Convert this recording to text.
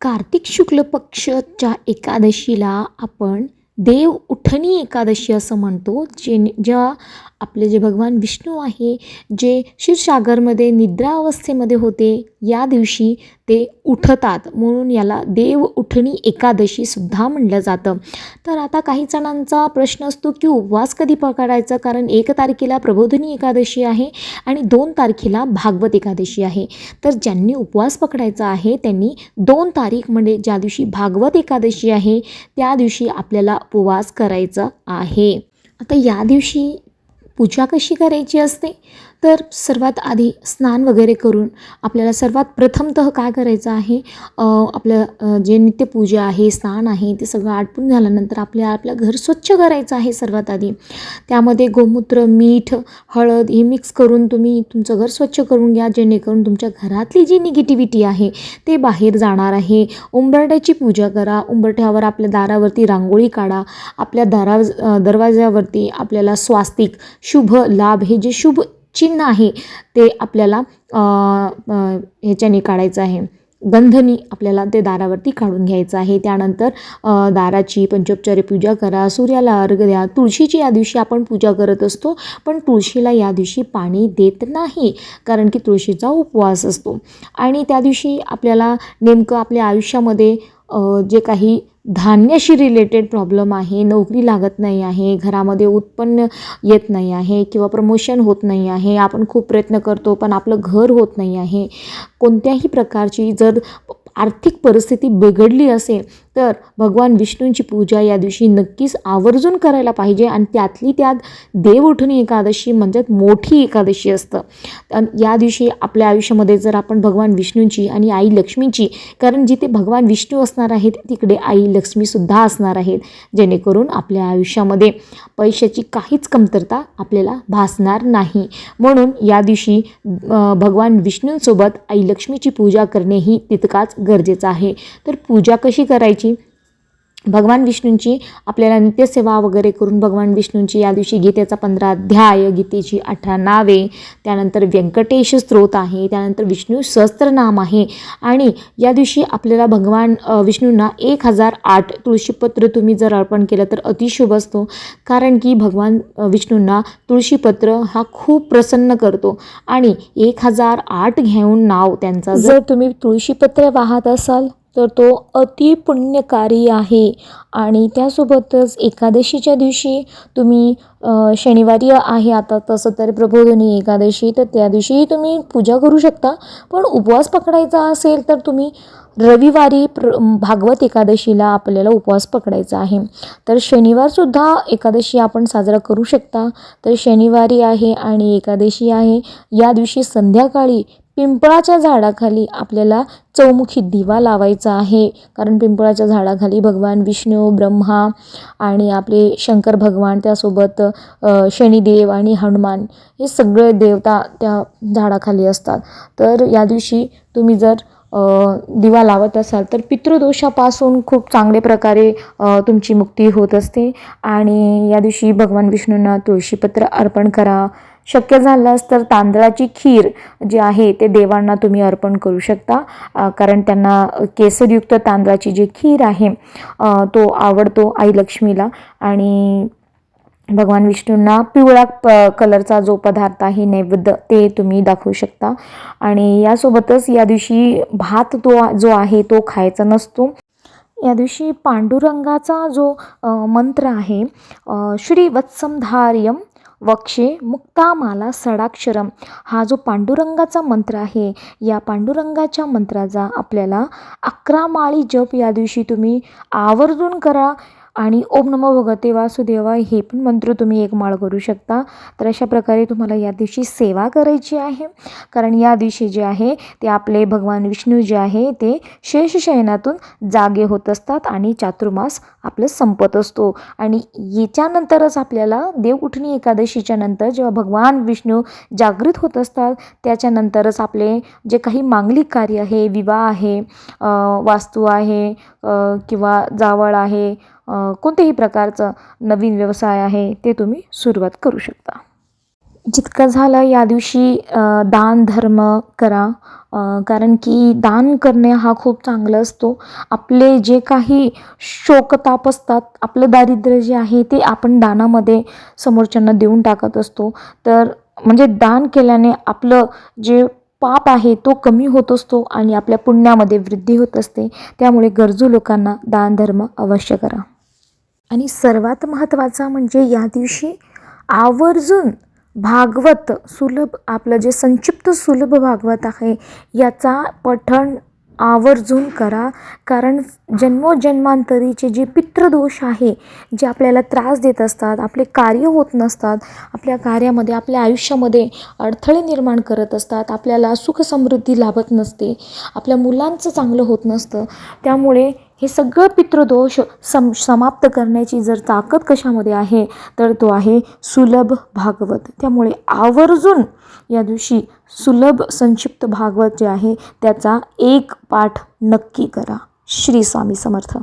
कार्तिक शुक्ल पक्षच्या एकादशीला आपण देव उठणी एकादशी असं म्हणतो जे ज्या आपले जे भगवान विष्णू आहे जे क्षीरसागरमध्ये निद्रा अवस्थेमध्ये होते या दिवशी ते उठतात. म्हणून याला देव उठणी एकादशीसुद्धा म्हणलं जातं. तर आता काही जणांचा प्रश्न असतो की उपवास कधी पकडायचा? कारण एक तारखेला प्रबोधिनी एकादशी आहे आणि दोन तारखेला भागवत एकादशी आहे. तर ज्यांनी उपवास पकडायचा आहे त्यांनी दोन तारीख म्हणजे ज्या दिवशी भागवत एकादशी आहे त्या दिवशी आपल्याला उपवास करायचा आहे. आता या दिवशी पूजा कशी करायची असते? तर सर्वात आधी स्नान वगैरे करून आपल्याला सर्वात प्रथमतः काय करायचं आहे? आपलं जे नित्यपूजा आहे स्नान आहे ते सगळं आटपून झाल्यानंतर आपल्या आपलं घर स्वच्छ करायचं आहे सर्वात आधी. त्यामध्ये गोमूत्र मीठ हळद हे मिक्स करून तुम्ही तुमचं घर स्वच्छ करून घ्या जेणेकरून तुमच्या घरातली जी निगेटिव्हिटी आहे ते बाहेर जाणार आहे. उंबरट्याची पूजा करा. उंबरठ्यावर आपल्या दारावरती रांगोळी काढा. आपल्या दारा दरवाज्यावरती आपल्याला स्वास्तिक शुभ लाभ हे जे शुभ चिन्ह आहे ते आपल्याला ह्याच्याने काढायचं आहे. गंधनी आपल्याला ते दारावरती काढून घ्यायचं आहे. त्यानंतर दाराची पंचोपचारी पूजा करा. सूर्याला अर्घ द्या. तुळशीची या दिवशी आपण पूजा करत असतो पण तुळशीला या दिवशी पाणी देत नाही कारण की तुळशीचा उपवास असतो. आणि त्या दिवशी आपल्याला नेमकं आपल्या आयुष्यामध्ये जे काही धान्याशी रिलेटेड प्रॉब्लेम आहे नोकरी लागत नाही आहे घरामध्ये उत्पन्न येत नाही आहे किंवा प्रमोशन होत नाही आहे आपण खूप प्रयत्न करतो पण आपलं घर होत नाही आहे. कोणत्याही प्रकारची जर आर्थिक परिस्थिती बिघडली असेल तर भगवान विष्णूंची पूजा या दिवशी नक्कीच आवर्जून करायला पाहिजे आणि त्यातली त्यात देव उठणी एकादशी म्हणजेच मोठी एकादशी असतं. या दिवशी आपल्या आयुष्यामध्ये जर आपण भगवान विष्णूंची आणि आई लक्ष्मीची कारण जिथे भगवान विष्णू असणार आहेत तिकडे आई लक्ष्मीसुद्धा असणार आहेत जेणेकरून आपल्या आयुष्यामध्ये पैशाची काहीच कमतरता आपल्याला भासणार नाही. म्हणून या दिवशी भगवान विष्णूंसोबत आई लक्ष्मीची पूजा करणेही तितकाच गरजेचं आहे. तर पूजा कशी करायची? भगवान विष्णूंची आपल्याला नित्यसेवा वगैरे करून भगवान विष्णूंची या दिवशी गीतेचा पंधरा अध्याय गीतेची अठरा नावे त्यानंतर व्यंकटेश स्त्रोत आहे त्यानंतर विष्णू सहस्त्रनाम आहे आणि या दिवशी आपल्याला भगवान विष्णूंना एक हजार आठ तुळशीपत्र तुम्ही जर अर्पण केलं तर अतिशुभ असतो. कारण की भगवान विष्णूंना तुळशीपत्र हा खूप प्रसन्न करतो आणि एक हजार आठ घेऊन नाव त्यांचा जर तुम्ही तुळशीपत्र वाहत असाल तर तो अति पुण्यकारी आहे. आणि त्यासोबतच एकादशीच्या दिवशी तुम्ही शनिवारी आहे आता तसं तर प्रबोधनी एकादशी तर त्या दिवशीही तुम्ही पूजा करू शकता. पण उपवास पकडायचा असेल तर तुम्ही रविवारी प्र भागवत एकादशीला आपल्याला उपवास पकडायचा आहे. तर शनिवारसुद्धा एकादशी आपण साजरा करू शकता. तर शनिवारी आहे आणि एकादशी आहे. या दिवशी संध्याकाळी पिंपळाच्या झाडाखाली आपल्याला चौमुखी दिवा लावायचा आहे. कारण पिंपळाच्या झाडाखाली भगवान विष्णू ब्रह्मा आणि आपले शंकर भगवान त्यासोबत शनिदेव आणि हनुमान हे सगळे देवता त्या झाडाखाली असतात. तर या दिवशी तुम्ही जर दिवा लावत असाल तर पितृदोषापासून खूप चांगल्या प्रकारे तुमची मुक्ती होत असते. आणि या दिवशी भगवान विष्णूंना तुळशीपत्र अर्पण करा. शक्य झाल्यास तर तांदळाची खीर जी आहे ते देवांना तुम्ही अर्पण करू शकता. कारण त्यांना केसरयुक्त तांदळाची जी खीर आहे तो आवडतो आई लक्ष्मीला. आणि भगवान विष्णूंना पिवळा प कलरचा जो पदार्थ आहे नैवेद्य ते तुम्ही दाखवू शकता. आणि यासोबतच या दिवशी भात तो जो आहे तो खायचा नसतो. या दिवशी पांडुरंगाचा जो मंत्र आहे श्री वत्समधार्यम वक्षे मुक्तामाला सडाक्षरम हा जो पांडुरंगाचा मंत्र आहे या पांडुरंगाच्या मंत्राचा आपल्याला अकरा माळी जप या दिवशी तुम्ही आवर्जून करा. आणि ओम नमो भगवते वासुदेवा हे पण मंत्र तुम्ही एक माळ करू शकता. तर अशा प्रकारे तुम्हाला या दिवशी सेवा करायची आहे. कारण या दिवशी जे आहे ते आपले भगवान विष्णू जे आहे ते शेषशयनातून जागे होत असतात आणि चातुर्मास आपलं संपत असतो. आणि याच्यानंतरच आपल्याला देवउठणी एकादशीच्या नंतर जेव्हा भगवान विष्णू जागृत होत असतात त्याच्यानंतरच आपले जे काही मांगलिक कार्य आहे विवाह आहे वास्तू आहे किंवा जावळ आहे कोणत्याही प्रकारचं नवीन व्यवसाय आहे ते तुम्ही सुरुवात करू शकता. जितकं झालं या दिवशी दान धर्म करा. कारण की दान करणे हा खूप चांगला असतो. आपले जे काही शोकताप असतात आपलं दारिद्र्य जे आहे ते आपण दानामध्ये समोरच्यांना देऊन टाकत असतो. तर म्हणजे दान केल्याने आपलं जे पाप आहे तो कमी होत असतो आणि आपल्या पुण्यामध्ये वृद्धी होत असते. त्यामुळे गरजू लोकांना दानधर्म अवश्य करा. आणि सर्वात महत्त्वाचा म्हणजे या दिवशी आवर्जून भागवत सुलभ आपलं जे संक्षिप्त सुलभ भागवत आहे याचा पठण आवर्जून करा. कारण जन्मोजन्मांतरीचे जे पितृदोष आहे जे आपल्याला त्रास देत असतात आपले कार्य होत नसतात आपल्या कार्यामध्ये आपल्या आयुष्यामध्ये अडथळे निर्माण करत असतात आपल्याला सुखसमृद्धी लाभत नसते आपल्या मुलांचं चांगलं होत नसतं त्यामुळे हे सगळं पितृदोष सम समाप्त करण्याची जर ताकद कशामध्ये आहे तर तो आहे सुलभ भागवत. त्यामुळे आवर्जून या दिवशी सुलभ संक्षिप्त भागवत जे आहे त्याचा एक पाठ नक्की करा. श्री स्वामी समर्थ.